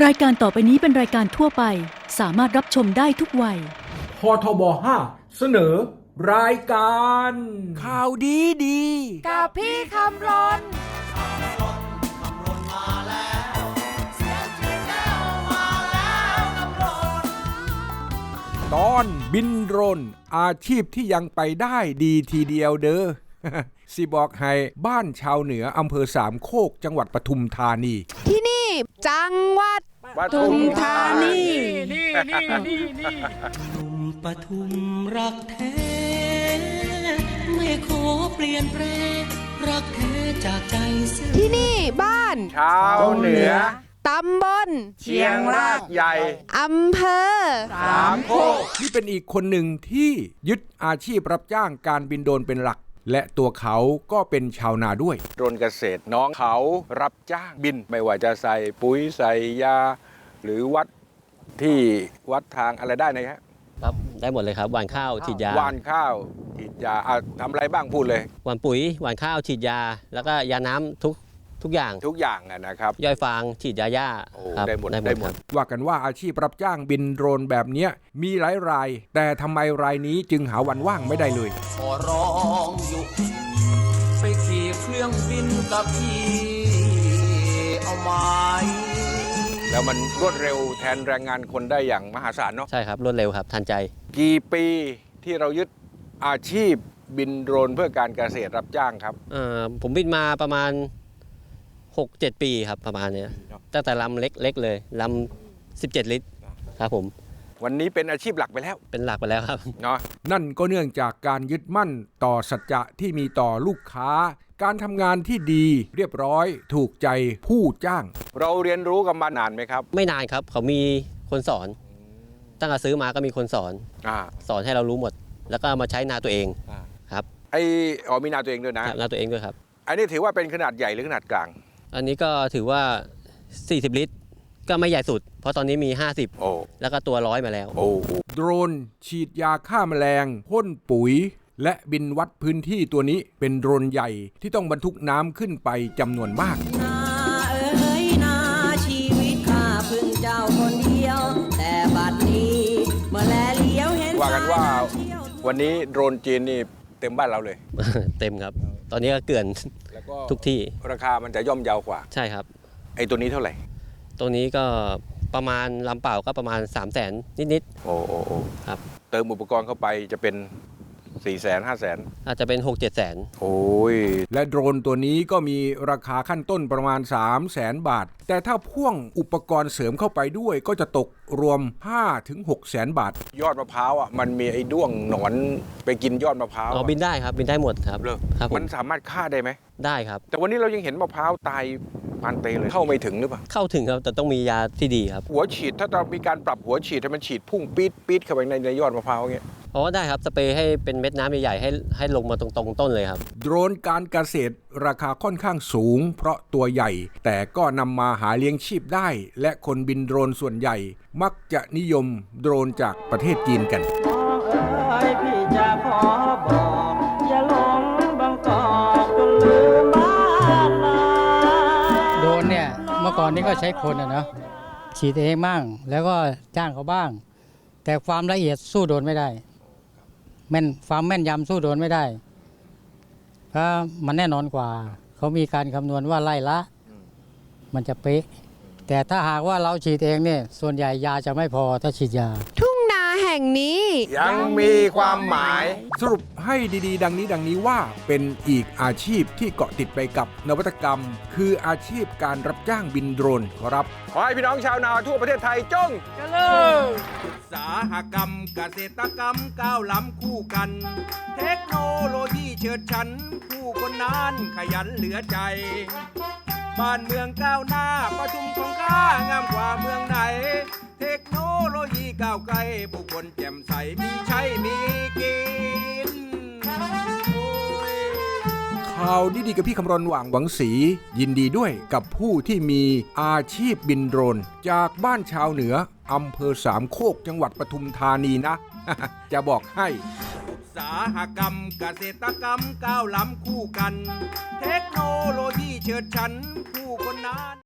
รายการต่อไปนี้เป็นรายการทั่วไป สามารถรับชมได้ทุกวัย พทบ5เสนอ รายการ ข่าวดีดี กับพี่คำรนตอนบินโดรนอาชีพที่ยังไปได้ดีทีเดียวเด้อ สิบอกให้บ้านชาวเหนืออำเภอสามโคกจังหวัดปทุมธานี ที่นี่ จังหวัดปทุมธานีหนุ่มปทุมรักแท้ ไม่ขอเปลี่ยนแปลงรักแท้จากใจซึ้งที่นี่บ้าน ชาวเหนือตำบลเชียงรากใหญ่อำเภอสามโคกนี่เป็นอีกคนหนึ่งที่ยึดอาชีพรับจ้างการบินโดรนเป็นหลัก และตัวเขาก็เป็นชาวนาด้วย โดรนเกษตรน้องเขารับจ้างบิน ไม่ว่าจะใส่ปุ๋ยใส่ยา หรือวัดที่วัดทางอะไรได้นะครับครับได้หมดเลยครับหว่านข้าวฉีดยาหว่านข้าวฉีดยาอะทำอะไรบ้างพูดเลย หว่านปุ๋ยหว่านข้าวฉีดยา แล้วก็ยาน้ำทุก ทุกอย่างทุกอย่างอะนะครับ ย่อยฟางฉีดยาหญ้าโอ้ครับได้หมดได้ได้หหมมดดว่ากันว่าอาชีพรับจ้างบินโดรนแบบเนี้ยมีหลายราย แต่ทำไมรายนี้จึงหาวันว่างไม่ได้เลย ขอร้องอยู่ไปขี่เครื่องบินกับพี่เอาไหม แล้วมันรวดเร็วแทนแรงงานคนได้อย่างมหาศาลเนาะใช่ครับรวดเร็วครับทันใจ กี่ปีที่เรายึดอาชีพบินโดรนเพื่อการเกษตรรับจ้างครับเอ่อผมบินมาประมาณ 6-7 ปีครับประมาณเนี้ยตั้งแต่ลำเล็กๆเลยลำ17 ลิตรครับผม วันนี้เป็นอาชีพหลักไปแล้วเป็นหลักไปแล้วครับ เนาะนั่นก็เนื่องจากการยึดมั่นต่อสัจจะที่มีต่อลูกค้า การทำงานที่ดีเรียบร้อยถูกใจผู้จ้าง เราเรียนรู้กันมานานไหมครับไม่นานครับ เขามีคนสอน ตั้งแต่ซื้อมาก็มีคนสอนอ่าสอนให้เรารู้หมด แล้วก็เอามาใช้นาตัวเองอ่าครับไออ๋อมีนาตัวเองด้วยนะ นาตัวเองด้วยครับ อันนี้ถือว่าเป็นขนาดใหญ่หรือขนาดกลาง อันนี้ก็ถือว่า 40 ลิตร ก็ไม่ใหญ่สุด เพราะตอนนี้มี50โอ้แล้วก็ตัวร้อยมาแล้ว โอ้โดรนฉีดยาฆ่าแมลงพ่นปุ๋ย และบินวัดพื้นที่ตัวนี้เป็นโดรนใหญ่ที่ต้องบรรทุกน้ำขึ้นไปจำนวนมาก นาเอ๋ยนาชีวิตข้าพึ่งเจ้าคนเดียว แต่บัดนี้เมื่อแลเลี้ยวเห็นว่ากันว่าเที่ยววันนี้โดรนจีนนี่เต็มบ้านเราเลย เต็มครับ ตอนนี้ก็เกลื่อนแล้วก็ทุกที่ราคามันจะย่อมเยาวกว่าใช่ครับ ไอ้ตัวนี้เท่าไหร่ตัวนี้ก็ประมาณลำเปล่าก็ประมาณ 3 0 0แสนนิด โอ้โอ้โอ้ครับ เติมอุปกรณ์เข้าไปจะเป็น 4ี่แสนห้าแสนๆอาจจะเป็น 6 7 แสน โอ้ย และโดรนตัวนี้ก็มีราคาขั้นต้นประมาณ 3 0 0แสนบาท แต่ถ้าพ่วงอุปกรณ์เสริมเข้าไปด้วยก็จะตกรวม 5 ถึง6แสนบาท ยอดมะพร้าวอะมันมีไอ้ด้วงหนอนไปกินยอดมะพร้าวอ๋อ บินได้ครับบินได้หมดครับ เลยครับผมันมสามารถฆ่าได้ไหม ได้ครับ แต่วันนี้เรายังเห็นมะพร้าวตายปานเปเลยเข้าไม่ถึงหรือเปล่า เข้าถึงครับ แต่ต้องมียาที่ดีครับ หัวฉีดถ้าเรามีการปรับหัวฉีดให้มันฉีดพุ่งปี๊ดปี๊ดเข้าไปในในยอดมะพร้าวอย่างเงี้ย อ๋อได้ครับสเปรย์ให้เป็นเม็ดน้ำใหญ่ๆให้ให้ลงมาตรงๆต้นเลยครับ โดรนการเกษตรราคาค่อนข้างสูง เพราะตัวใหญ่ แต่ก็นำมาหาเลี้ยงชีพได้ และคนบินโดรนส่วนใหญ่ มักจะนิยมโดรนจากประเทศจีนกันน้องเอ๋ยพี่จะขอบอกอย่าหลงบางกอกจนลืมบ้านนาโดรนเนี่ยเมื่อก่อนนี้ก็ใช้คนอะเนาะฉีดเองบ้างแล้วก็จ้างเขาบ้าง แต่ความละเอียดสู้โดรนไม่ได้ แม่นความแม่นยำสู้โดรนไม่ได้เพราะมันแน่นอนกว่า เขามีการคำนวณว่าไล่ละ มันจะเป๊ะ แต่ถ้าหากว่าเราฉีดเองเนี่ยส่วนใหญ่ยาจะไม่พอถ้าฉีดยาทุ่งนา แห่งนี้ ยังมีความหมาย สรุปให้ดีๆ ดังนี้ดังนี้ว่าเป็นอีกอาชีพที่เกาะติดไปกับนวัตกรรม คืออาชีพการรับจ้างบินโดรนครับ ขอให้พี่น้องชาวนาทั่วประเทศไทยจงเจริญสาหกรรมเกษตรกรรมก้าวล้ำคู่กัน เทคโนโลยีเฉิดฉัน ผู้คนนานขยันเหลือใจ บ้านเมืองก้าวหน้าประชุมของข้างามกว่าเมืองไหนเทคโนโลยี ก้าวไกลผู้คนแจ่มใสมีใช้มีกินข่าวดีๆกับพี่คำรณหว่างหวังสี ยินดีด้วยกับผู้ที่มีอาชีพบินโดรน จากบ้านชาวเหนืออำเภอสามโคกจังหวัดปทุมธานีนะ จะบอกให้อุตสาหกรรมเกษตรกรรมก้าวล้ำคู่กัน เทคโนโลยีเฉิดฉันผู้คนนาน